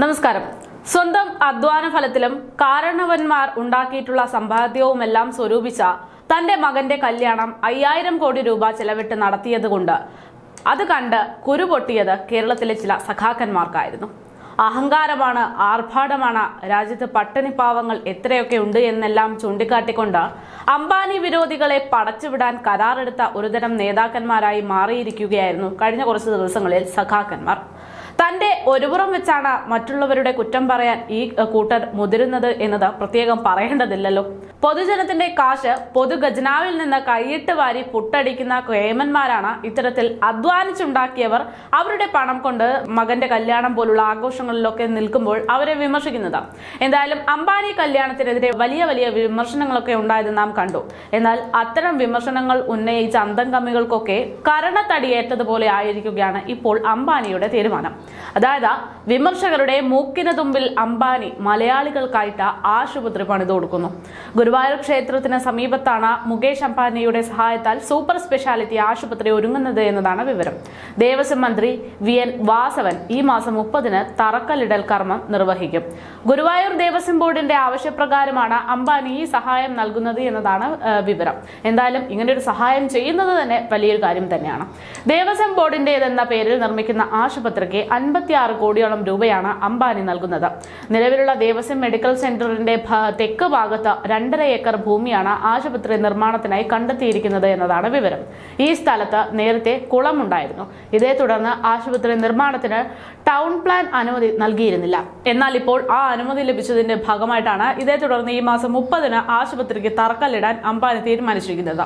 നമസ്കാരം. സ്വന്തം അധ്വാന ഫലത്തിലും കാരണവന്മാർ ഉണ്ടാക്കിയിട്ടുള്ള സമ്പാദ്യവുമെല്ലാം സ്വരൂപിച്ച തന്റെ മകന്റെ കല്യാണം അയ്യായിരം കോടി രൂപ ചെലവിട്ട് നടത്തിയതുകൊണ്ട് അത് കണ്ട് കുരുപൊട്ടിയത് കേരളത്തിലെ ചില സഖാക്കന്മാർക്കായിരുന്നു. അഹങ്കാരമാണ് ആർഭാടമാണ് രാജ്യത്ത് പട്ടിണിപ്പാവങ്ങൾ എത്രയൊക്കെ ഉണ്ട് എന്നെല്ലാം ചൂണ്ടിക്കാട്ടിക്കൊണ്ട് അംബാനി വിരോധികളെ പടച്ചുവിടാൻ കരാറെടുത്ത ഒരുതരം നേതാക്കന്മാരായി മാറിയിരിക്കുകയായിരുന്നു കഴിഞ്ഞ കുറച്ച് ദിവസങ്ങളിൽ സഖാക്കന്മാർ. ഒരുപുറം വെച്ചാണ് മറ്റുള്ളവരുടെ കുറ്റം പറയാൻ ഈ കൂട്ടർ മുതിരുന്നത് എന്നത് പ്രത്യേകം പറയേണ്ടതില്ലല്ലോ. പൊതുജനത്തിന്റെ കാശ് പൊതു ഖജനാവിൽ നിന്ന് കൈയിട്ട് വാരി പുട്ടടിക്കുന്ന കേമന്മാരാണ്. ഇത്തരത്തിൽ അധ്വാനിച്ചുണ്ടാക്കിയവർ അവരുടെ പണം കൊണ്ട് മകന്റെ കല്യാണം പോലുള്ള ആഘോഷങ്ങളിലൊക്കെ നിൽക്കുമ്പോൾ അവരെ വിമർശിക്കുന്നത്. എന്തായാലും അംബാനി കല്യാണത്തിനെതിരെ വലിയ വലിയ വിമർശനങ്ങളൊക്കെ ഉണ്ടായത് നാം കണ്ടു. എന്നാൽ അത്തരം വിമർശനങ്ങൾ ഉന്നയിച്ച അന്തം കമ്മികൾക്കൊക്കെ കരണത്തടിയേറ്റതുപോലെ ആയിരിക്കുകയാണ് ഇപ്പോൾ അംബാനിയുടെ തീരുമാനം. അതായത് വിമർശകരുടെ മൂക്കിന് തുമ്പിൽ അംബാനി മലയാളികൾക്കായിട്ട് ആശുപത്രി പണിത് കൊടുക്കുന്നു. ഗുരുവായൂർ ക്ഷേത്രത്തിന് സമീപത്താണ് മുകേഷ് അംബാനിയുടെ സഹായത്താൽ സൂപ്പർ സ്പെഷ്യാലിറ്റി ആശുപത്രി ഒരുങ്ങുന്നത് എന്നതാണ് വിവരം. ദേവസ്വം മന്ത്രി വി എൻ വാസവൻ ഈ മാസം മുപ്പതിന് തറക്കല്ലിടൽ കർമ്മം നിർവഹിക്കും. ഗുരുവായൂർ ദേവസ്വം ബോർഡിന്റെ ആവശ്യപ്രകാരമാണ് അംബാനി ഈ സഹായം നൽകുന്നത് എന്നതാണ് വിവരം. എന്തായാലും ഇങ്ങനെ ഒരു സഹായം ചെയ്യുന്നത് തന്നെ വലിയൊരു കാര്യം തന്നെയാണ്. ദേവസ്വം ബോർഡിന്റേതെന്ന പേരിൽ നിർമ്മിക്കുന്ന ആശുപത്രിക്ക് അൻപത്തിയാറ് കോടിയോളം രൂപയാണ് അംബാനി നൽകുന്നത്. നിലവിലുള്ള ദേവസ്വം മെഡിക്കൽ സെന്ററിന്റെ തെക്ക് ഭാഗത്ത് രണ്ടര ഏക്കർ ഭൂമിയാണ് ആശുപത്രി നിർമ്മാണത്തിനായി കണ്ടെത്തിയിരിക്കുന്നത് എന്നതാണ് വിവരം. ഈ സ്ഥലത്ത് നേരത്തെ കുളമുണ്ടായിരുന്നു. ഇതേ തുടർന്ന് ആശുപത്രി നിർമ്മാണത്തിന് ടൗൺ പ്ലാൻ അനുമതി നൽകിയിരുന്നില്ല. എന്നാൽ ഇപ്പോൾ ആ അനുമതി ലഭിച്ചതിന്റെ ഭാഗമായിട്ടാണ് ഇതേ തുടർന്ന് ഈ മാസം മുപ്പതിന് ആശുപത്രിക്ക് തറക്കല്ലിടാൻ അംബാനി തീരുമാനിച്ചിരിക്കുന്നത്.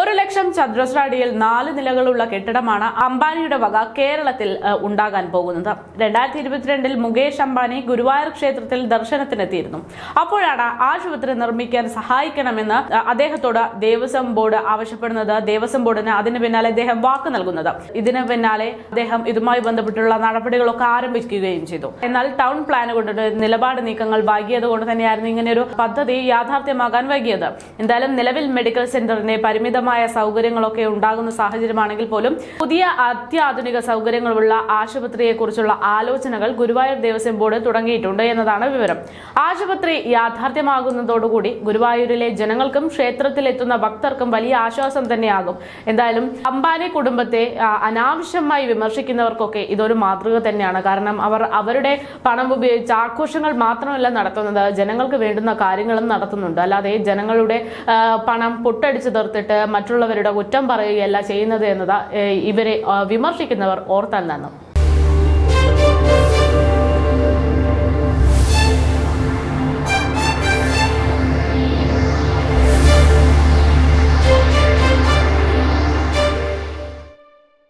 ഒരു ലക്ഷം ചതുരശ്ര അടിയിൽ നാല് നിലകളുള്ള കെട്ടിടമാണ് അംബാനിയുടെ വക കേരളത്തിൽ ഉണ്ടാകാൻ പോകുന്നത്. രണ്ടായിരത്തി ഇരുപത്തിരണ്ടിൽ മുകേഷ് അംബാനി ഗുരുവായൂർ ക്ഷേത്രത്തിൽ ദർശനത്തിനെത്തിയിരുന്നു. അപ്പോഴാണ് ആശുപത്രി നിർമ്മിക്കാൻ സഹായിക്കണമെന്ന് അഹ് അദ്ദേഹത്തോട് ദേവസ്വം ബോർഡ് ആവശ്യപ്പെടുന്നത് ദേവസ്വം ബോർഡിന് അതിന് പിന്നാലെ അദ്ദേഹം വാക്ക് നൽകുന്നത്. ഇതിന് പിന്നാലെ അദ്ദേഹം ഇതുമായി ബന്ധപ്പെട്ടുള്ള നടപടികളൊക്കെ ആരംഭിക്കുകയും ചെയ്തു. എന്നാൽ ടൗൺ പ്ലാൻ കൊണ്ടിട്ട് നിലപാട് നീക്കങ്ങൾ വൈകിയത് കൊണ്ട് തന്നെയായിരുന്നു ഇങ്ങനെ ഒരു പദ്ധതി യാഥാർത്ഥ്യമാകാൻ വൈകിയത്. എന്തായാലും നിലവിൽ മെഡിക്കൽ സെന്ററിന് പരിമിതമായ സൗകര്യങ്ങളൊക്കെ ഉണ്ടാകുന്ന സാഹചര്യമാണെങ്കിൽ പോലും പുതിയ അത്യാധുനിക സൗകര്യങ്ങളുള്ള ആശുപത്രിയെ കുറിച്ചുള്ള ആലോചനകൾ ഗുരുവായൂർ ദേവസ്വം ബോർഡ് തുടങ്ങിയിട്ടുണ്ട് എന്നതാണ് വിവരം. ആശുപത്രി യാഥാർത്ഥ്യമാകുന്നതോടുകൂടി ഗുരുവായൂരിലെ ജനങ്ങൾക്കും ക്ഷേത്രത്തിലെത്തുന്ന ഭക്തർക്കും വലിയ ആശ്വാസം തന്നെയാകും. എന്തായാലും അംബാനി കുടുംബത്തെ അനാവശ്യമായി വിമർശിക്കുന്നവർക്കൊക്കെ ഇതൊരു മാതൃക തന്നെയാണ്. കാരണം അവർ അവരുടെ പണം ഉപയോഗിച്ച് ആഘോഷങ്ങൾ മാത്രമല്ല നടത്തുന്നത്. ജനങ്ങൾക്ക് വേണ്ടുന്ന കാര്യങ്ങളും നടത്തുന്നുണ്ട്. അല്ലാതെ ജനങ്ങളുടെ പണം പൊട്ടടിച്ചു തീർത്തിട്ട് മറ്റുള്ളവരുടെ കുറ്റം പറയുകയല്ല ചെയ്യുന്നത് എന്നത് ഇവരെ വിമർശിക്കുന്നവർ ഓർത്താൽ നന്നും